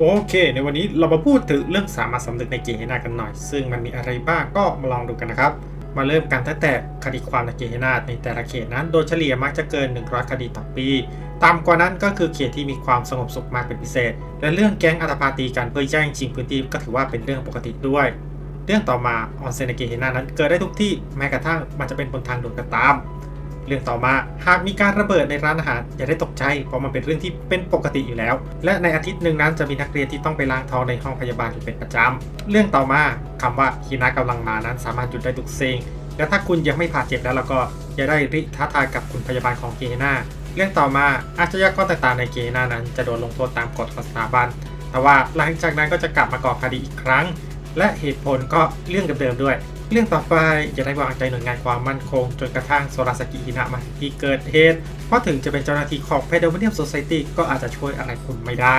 โอเค ในวันนี้เรามาพูดถึงเรื่องสามัญสำนึกในเกเฮนากันหน่อย ซึ่งมันมีอะไรบ้างก็มาลองดูกันนะครับ มาเริ่มกันตั้งแต่คดีความในเกเฮนาในแต่ละเขตนั้น โดยเฉลี่ยมักจะเกิน 100 คดีต่อปี ต่ำกว่านั้นก็คือเขตที่มีความสงบสุขมากเป็นพิเศษ และเรื่องแก๊งอัตภาตีกันเพื่อแย่งชิงพื้นที่ก็ถือว่าเป็นเรื่องปกติด้วย เรื่องต่อมาออนเซนในเกเฮนานั้นเกิดได้ทุกที่แม้กระทั่งมันจะเป็นบนทางด่วนก็ตาม เรื่องต่อมาหากมีการระเบิดในร้านอาหารอย่าได้ตกใจเพราะมันเป็นเรื่องที่เป็นปกติอยู่แล้ว และในอาทิตย์หนึ่งนั้นจะมีนักเรียนที่ต้องไปล้างท้องในห้องพยาบาลอยู่เป็นประจำเรื่องต่อมาคำว่าฮีนากำลังมานั้นสามารถหยุดได้ทุกสิ่งและถ้าคุณยังไม่ผ่าเจ็บแล้วเราก็อย่าได้ริท้าทายกับคุณพยาบาลของเกฮนาเรื่องต่อมาอาชญากรต่างๆในเกเฮนานั้น จะโดนลงโทษตามกฎของสถาบันแต่ว่าหลังจากนั้นก็จะกลับมาก่อคดีอีกครั้ง และเหตุผลก็เรื่องเดิมๆด้วย เรื่องต่อไปอย่าได้วางใจหน่วยงานความมั่นคง จนกระทั่งโซราสกิฮินะมาที่เกิดเหตุเพราะถึงจะเป็นเจ้าหน้าที่ของ p e d a l m a n i u m Society ก็อาจจะช่วยอะไรคุณไม่ได้